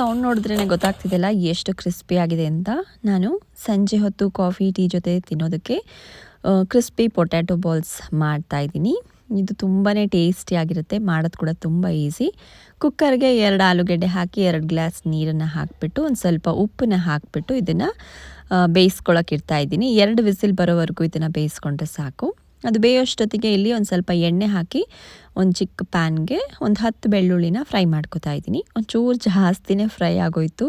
Sound ನೋಡಿದ್ರೇ ಗೊತ್ತಾಗ್ತಿದೆಯಲ್ಲ, ಎಷ್ಟು crispy ಆಗಿದೆ ಅಂತ. ನಾನು ಸಂಜೆ ಹೊತ್ತು ಕಾಫಿ ಟೀ ಜೊತೆ ತಿನ್ನೋದಕ್ಕೆ ಕ್ರಿಸ್ಪಿ ಪೊಟ್ಯಾಟೊ ಬಾಲ್ಸ್ ಮಾಡ್ತಾ ಇದ್ದೀನಿ. ಇದು ತುಂಬಾ ಟೇಸ್ಟಿಯಾಗಿರುತ್ತೆ ಮಾಡೋದು ಕೂಡ ತುಂಬ ಈಸಿ ಕುಕ್ಕರ್ಗೆ ಎರಡು ಆಲೂಗೆಡ್ಡೆ ಹಾಕಿ, ಎರಡು ಗ್ಲಾಸ್ ನೀರನ್ನು ಹಾಕಿಬಿಟ್ಟು, ಒಂದು ಸ್ವಲ್ಪ ಉಪ್ಪನ್ನ ಹಾಕಿಬಿಟ್ಟು ಇದನ್ನು ಬೇಯಿಸ್ಕೊಳಕ್ಕೆ ಇಡ್ತಾ ಇದ್ದೀನಿ. ಎರಡು ವಿಸಿಲ್ ಬರೋವರೆಗೂ ಇದನ್ನು ಬೇಯಿಸ್ಕೊಂಡ್ರೆ ಸಾಕು. ಅದು ಬೇಯೋಷ್ಟೊತ್ತಿಗೆ ಇಲ್ಲಿ ಒಂದು ಸ್ವಲ್ಪ ಎಣ್ಣೆ ಹಾಕಿ ಒಂದು ಚಿಕ್ಕ ಪ್ಯಾನ್ಗೆ ಒಂದು ಹತ್ತು ಬೆಳ್ಳುಳ್ಳಿನ ಫ್ರೈ ಮಾಡ್ಕೋತಾ ಇದ್ದೀನಿ. ಒಂಚೂರು ಜಾಸ್ತಿನೇ ಫ್ರೈ ಆಗೋಯಿತು.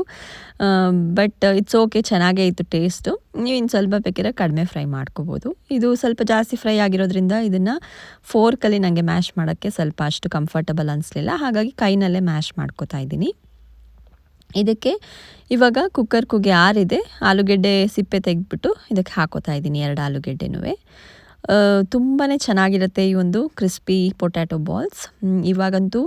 ಬಟ್ ಇಟ್ಸ್ ಓಕೆ ಚೆನ್ನಾಗೇ ಇತ್ತು ಟೇಸ್ಟು ನೀವು ಇನ್ನು ಸ್ವಲ್ಪ ಬೇಕಿದ್ರೆ ಕಡಿಮೆ ಫ್ರೈ ಮಾಡ್ಕೋಬೋದು. ಇದು ಸ್ವಲ್ಪ ಜಾಸ್ತಿ ಫ್ರೈ ಆಗಿರೋದ್ರಿಂದ ಇದನ್ನು ಫೋರ್ಕಲ್ಲಿ ನನಗೆ ಮ್ಯಾಶ್ ಮಾಡೋಕ್ಕೆ ಸ್ವಲ್ಪ ಅಷ್ಟು ಕಂಫರ್ಟಬಲ್ ಅನಿಸ್ಲಿಲ್ಲ. ಹಾಗಾಗಿ ಕೈನಲ್ಲೇ ಮ್ಯಾಶ್ ಮಾಡ್ಕೋತಾ ಇದ್ದೀನಿ. ಇದಕ್ಕೆ ಇವಾಗ ಕುಕ್ಕರ್ ಕುಗ್ಗೆ ಆರಿದೆ. ಆಲೂಗೆಡ್ಡೆ ಸಿಪ್ಪೆ ತೆಗೆದ್ಬಿಟ್ಟು ಇದಕ್ಕೆ ಹಾಕೋತಾ ಇದ್ದೀನಿ ಎರಡು ಆಲೂಗೆಡ್ಡೆನೂ ತುಂಬಾ ಚೆನ್ನಾಗಿರುತ್ತೆ ಈ ಒಂದು ಕ್ರಿಸ್ಪಿ ಪೊಟ್ಯಾಟೊ ಬಾಲ್ಸ್. ಇವಾಗಂತೂ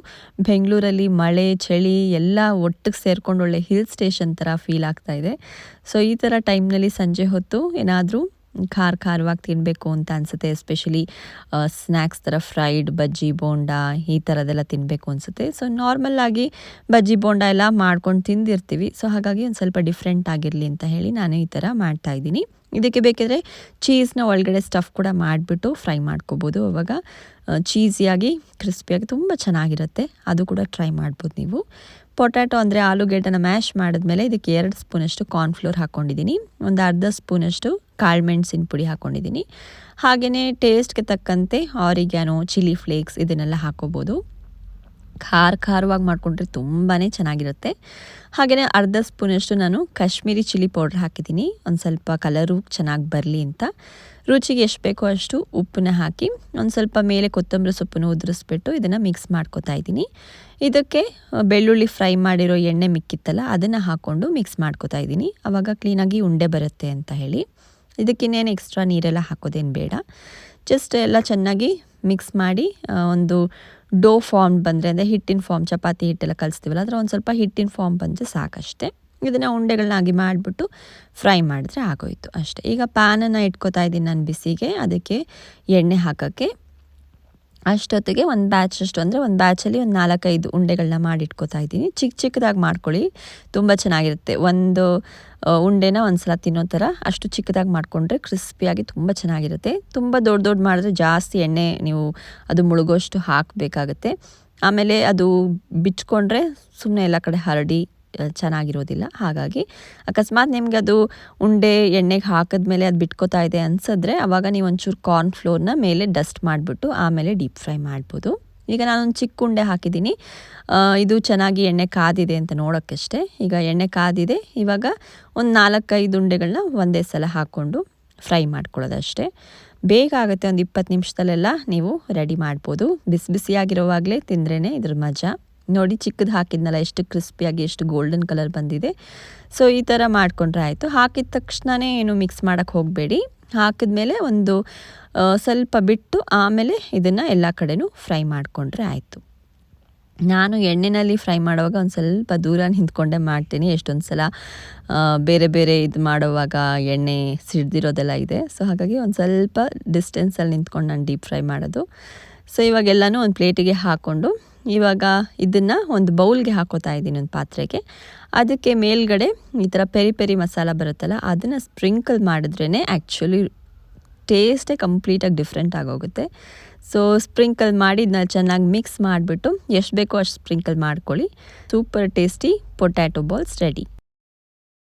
ಬೆಂಗಳೂರಲ್ಲಿ ಮಳೆ, ಚಳಿ ಎಲ್ಲ ಒಟ್ಟಿಗೆ ಸೇರ್ಕೊಂಡು ಒಳ್ಳೆ ಹಿಲ್ ಸ್ಟೇಷನ್ ಥರ ಫೀಲ್ ಆಗ್ತಾ ಇದೆ. ಸೊ ಈ ಥರ ಟೈಮ್ನಲ್ಲಿ ಸಂಜೆ ಹೊತ್ತು ಏನಾದರೂ ಖಾರ ಖಾರವಾಗಿ ತಿನ್ನಬೇಕು ಅಂತ ಅನಿಸುತ್ತೆ. ಎಸ್ಪೆಷಲಿ ಸ್ನ್ಯಾಕ್ಸ್ ಥರ ಫ್ರೈಡ್ ಬಜ್ಜಿ, ಬೋಂಡ ಈ ಥರದ್ದೆಲ್ಲ ತಿನ್ನಬೇಕು ಅನಿಸುತ್ತೆ. ಸೊ ನಾರ್ಮಲ್ಲಾಗಿ ಬಜ್ಜಿ, ಬೋಂಡ ಎಲ್ಲ ಮಾಡ್ಕೊಂಡು ತಿಂದಿರ್ತೀವಿ. ಸೊ ಹಾಗಾಗಿ ಒಂದು ಸ್ವಲ್ಪ ಡಿಫ್ರೆಂಟ್ ಆಗಿರಲಿ ಅಂತ ಹೇಳಿ ನಾನು ಈ ಥರ ಮಾಡ್ತಾಯಿದ್ದೀನಿ ಇದಕ್ಕೆ ಬೇಕಿದ್ರೆ ಚೀಸ್ನ ಒಳಗಡೆ ಸ್ಟಫ್ ಕೂಡ ಮಾಡಿಬಿಟ್ಟು ಫ್ರೈ ಮಾಡ್ಕೋಬೋದು. ಅವಾಗ ಚೀಸಿಯಾಗಿ ಕ್ರಿಸ್ಪಿಯಾಗಿ ತುಂಬ ಚೆನ್ನಾಗಿರುತ್ತೆ. ಅದು ಕೂಡ ಟ್ರೈ ಮಾಡ್ಬೋದು ನೀವು. ಪೊಟ್ಯಾಟೊ ಅಂದರೆ ಆಲೂಗೆಡ್ಡೆನ ಮ್ಯಾಶ್ ಮಾಡಿದ್ಮೇಲೆ ಇದಕ್ಕೆ ಎರಡು ಸ್ಪೂನಷ್ಟು ಕಾರ್ನ್ಫ್ಲೋರ್ ಹಾಕ್ಕೊಂಡಿದ್ದೀನಿ ಒಂದು ಅರ್ಧ ಸ್ಪೂನಷ್ಟು ಕಾಳುಮೆಣಸಿನ ಪುಡಿ ಹಾಕ್ಕೊಂಡಿದ್ದೀನಿ ಹಾಗೆಯೇ ಟೇಸ್ಟ್ಗೆ ತಕ್ಕಂತೆ ಆರಿಗ್ಯಾನೋ ಚಿಲ್ಲಿ ಫ್ಲೇಕ್ಸ್ ಇದನ್ನೆಲ್ಲ ಹಾಕೋಬೋದು. ಖಾರ ಖಾರವಾಗಿ ಮಾಡಿಕೊಂಡ್ರೆ ತುಂಬಾ ಚೆನ್ನಾಗಿರುತ್ತೆ. ಹಾಗೆಯೇ ಅರ್ಧ ಸ್ಪೂನಷ್ಟು ನಾನು ಕಾಶ್ಮೀರಿ ಚಿಲ್ಲಿ ಪೌಡ್ರ್ ಹಾಕಿದ್ದೀನಿ. ಒಂದು ಸ್ವಲ್ಪ ಕಲರು ಚೆನ್ನಾಗಿ ಬರಲಿ ಅಂತ. ರುಚಿಗೆ ಎಷ್ಟು ಬೇಕೋ ಅಷ್ಟು ಉಪ್ಪನ್ನ ಹಾಕಿ ಒಂದು ಸ್ವಲ್ಪ ಮೇಲೆ ಕೊತ್ತಂಬರಿ ಸೊಪ್ಪನ್ನು ಉದುರಿಸ್ಬಿಟ್ಟು ಇದನ್ನು ಮಿಕ್ಸ್ ಮಾಡ್ಕೋತಾ ಇದ್ದೀನಿ. ಇದಕ್ಕೆ ಬೆಳ್ಳುಳ್ಳಿ ಫ್ರೈ ಮಾಡಿರೋ ಎಣ್ಣೆ ಮಿಕ್ಕಿತ್ತಲ್ಲ, ಅದನ್ನು ಹಾಕ್ಕೊಂಡು ಮಿಕ್ಸ್ ಮಾಡ್ಕೋತಾ ಇದ್ದೀನಿ. ಆವಾಗ ಕ್ಲೀನಾಗಿ ಉಂಡೆ ಬರುತ್ತೆ ಅಂತ ಹೇಳಿ. ಇದಕ್ಕಿನ್ನೇನು ಎಕ್ಸ್ಟ್ರಾ ನೀರೆಲ್ಲ ಹಾಕೋದೇನು ಬೇಡ. ಜಸ್ಟ್ ಎಲ್ಲ ಚೆನ್ನಾಗಿ ಮಿಕ್ಸ್ ಮಾಡಿ ಒಂದು ಡೋ ಫಾರ್ಮ್ ಬಂದರೆ ಅಂದರೆ ಹಿಟ್ಟಿನ ಫಾರ್ಮ್ ಚಪಾತಿ ಹಿಟ್ಟೆಲ್ಲ ಕಲಿಸ್ತೀವಲ್ಲ, ಅದರ ಒಂದು ಸ್ವಲ್ಪ ಹಿಟ್ಟಿನ ಫಾರ್ಮ್ ಬಂದರೆ ಸಾಕಷ್ಟೇ. ಇದನ್ನು ಉಂಡೆಗಳನ್ನಾಗಿ ಮಾಡಿಬಿಟ್ಟು ಫ್ರೈ ಮಾಡಿದ್ರೆ ಆಗೋಯಿತು ಅಷ್ಟೇ. ಈಗ ಪ್ಯಾನನ್ನು ಇಟ್ಕೋತಾ ಇದ್ದೀನಿ ನಾನು ಬಿಸಿಗೆ, ಅದಕ್ಕೆ ಎಣ್ಣೆ ಹಾಕೋಕ್ಕೆ. ಅಷ್ಟೊತ್ತಿಗೆ ಒಂದು ಬ್ಯಾಚ್ ಅಷ್ಟು ಅಂದರೆ ಒಂದು ಬ್ಯಾಚಲ್ಲಿ ಒಂದು ನಾಲ್ಕೈದು ಉಂಡೆಗಳನ್ನ ಮಾಡಿ ಇಟ್ಕೋತಾ ಇದ್ದೀನಿ. ಚಿಕ್ಕ ಚಿಕ್ಕದಾಗಿ ಮಾಡ್ಕೊಳ್ಳಿ. ತುಂಬ ಚೆನ್ನಾಗಿರುತ್ತೆ. ಒಂದು ಉಂಡೆನ ಒಂದು ಸಲ ತಿನ್ನೋ ಥರ ಅಷ್ಟು ಚಿಕ್ಕದಾಗಿ ಮಾಡಿಕೊಂಡ್ರೆ ಕ್ರಿಸ್ಪಿಯಾಗಿ ತುಂಬ ಚೆನ್ನಾಗಿರುತ್ತೆ. ತುಂಬ ದೊಡ್ಡ ದೊಡ್ಡ ಮಾಡಿದ್ರೆ ಜಾಸ್ತಿ ಎಣ್ಣೆ ನೀವು ಅದು ಮುಳುಗೋಷ್ಟು ಹಾಕಬೇಕಾಗತ್ತೆ. ಆಮೇಲೆ ಅದು ಬಿಚ್ಕೊಂಡ್ರೆ ಸುಮ್ಮನೆ ಎಲ್ಲ ಕಡೆ ಹರಡಿ ಚೆನ್ನಾಗಿರೋದಿಲ್ಲ. ಹಾಗಾಗಿ ಅಕಸ್ಮಾತ್ ನಿಮಗೆ ಅದು ಉಂಡೆ ಎಣ್ಣೆಗೆ ಹಾಕಿದ್ಮೇಲೆ ಅದು ಬಿಟ್ಕೋತಾ ಇದೆ ಅನ್ಸಿದ್ರೆ ಅವಾಗ ನೀವು ಒಂಚೂರು ಕಾರ್ನ್ ಫ್ಲೋರ್ನ ಮೇಲೆ ಡಸ್ಟ್ ಮಾಡಿಬಿಟ್ಟು ಆಮೇಲೆ ಡೀಪ್ ಫ್ರೈ ಮಾಡ್ಬೋದು. ಈಗ ನಾನೊಂದು ಚಿಕ್ಕ ಉಂಡೆ ಹಾಕಿದ್ದೀನಿ. ಇದು ಚೆನ್ನಾಗಿ ಎಣ್ಣೆ ಕಾದಿದೆ ಅಂತ ನೋಡೋಕ್ಕಷ್ಟೇ. ಈಗ ಎಣ್ಣೆ ಕಾದಿದೆ. ಇವಾಗ ಒಂದು ನಾಲ್ಕೈದು ಉಂಡೆಗಳನ್ನ ಒಂದೇ ಸಲ ಹಾಕ್ಕೊಂಡು ಫ್ರೈ ಮಾಡ್ಕೊಳ್ಳೋದಷ್ಟೇ. ಬೇಗ ಆಗುತ್ತೆ ಒಂದು ಇಪ್ಪತ್ತು ನಿಮಿಷದಲ್ಲೆಲ್ಲ ನೀವು ರೆಡಿ ಮಾಡ್ಬೋದು. ಬಿಸಿ ಬಿಸಿಯಾಗಿರೋವಾಗಲೇ ತಿಂದ್ರೇ ಇದ್ರ ಮಜಾ. ನೋಡಿ ಚಿಕ್ಕದು ಹಾಕಿದ್ನಲ್ಲ, ಎಷ್ಟು ಕ್ರಿಸ್ಪಿಯಾಗಿ ಎಷ್ಟು ಗೋಲ್ಡನ್ ಕಲರ್ ಬಂದಿದೆ. ಸೊ ಈ ಥರ ಮಾಡಿಕೊಂಡ್ರೆ ಆಯಿತು. ಹಾಕಿದ ತಕ್ಷಣವೇ ಏನು ಮಿಕ್ಸ್ ಮಾಡೋಕ್ಕೆ ಹೋಗಬೇಡಿ. ಹಾಕಿದ್ಮೇಲೆ ಒಂದು ಸ್ವಲ್ಪ ಬಿಟ್ಟು ಆಮೇಲೆ ಇದನ್ನು ಎಲ್ಲ ಕಡೆಯೂ ಫ್ರೈ ಮಾಡಿಕೊಂಡ್ರೆ ಆಯಿತು. ನಾನು ಎಣ್ಣೆಯಲ್ಲಿ ಫ್ರೈ ಮಾಡುವಾಗ ಒಂದು ಸ್ವಲ್ಪ ದೂರ ನಿಂತ್ಕೊಂಡೆ ಮಾಡ್ತೀನಿ. ಎಷ್ಟೊಂದು ಸಲ ಬೇರೆ ಬೇರೆ ಇದು ಮಾಡುವಾಗ ಎಣ್ಣೆ ಸಿಡ್ದಿರೋದೆಲ್ಲ ಇದೆ. ಸೊ ಹಾಗಾಗಿ ಒಂದು ಸ್ವಲ್ಪ ಡಿಸ್ಟೆನ್ಸಲ್ಲಿ ನಿಂತ್ಕೊಂಡು ನಾನು ಡೀಪ್ ಫ್ರೈ ಮಾಡೋದು. ಸೊ ಇವಾಗೆಲ್ಲನೂ ಒಂದು ಪ್ಲೇಟಿಗೆ ಹಾಕ್ಕೊಂಡು ಇವಾಗ ಇದನ್ನು ಒಂದು ಬೌಲ್ಗೆ ಹಾಕೋತಾ ಇದ್ದೀನಿ ಒಂದು ಪಾತ್ರೆಗೆ. ಅದಕ್ಕೆ ಮೇಲ್ಗಡೆ ಈ ಥರ ಪೆರಿ ಪೆರಿ ಮಸಾಲ ಬರುತ್ತಲ್ಲ, ಅದನ್ನು ಸ್ಪ್ರಿಂಕಲ್ ಮಾಡಿದ್ರೇ ಆ್ಯಕ್ಚುಲಿ ಟೇಸ್ಟೇ ಕಂಪ್ಲೀಟಾಗಿ ಡಿಫ್ರೆಂಟ್ ಆಗೋಗುತ್ತೆ. ಸೊ ಸ್ಪ್ರಿಂಕಲ್ ಮಾಡಿ ಇದನ್ನ ಚೆನ್ನಾಗಿ ಮಿಕ್ಸ್ ಮಾಡಿಬಿಟ್ಟು ಎಷ್ಟು ಬೇಕೋ ಅಷ್ಟು ಸ್ಪ್ರಿಂಕಲ್ ಮಾಡ್ಕೊಳ್ಳಿ. Super tasty potato balls ready.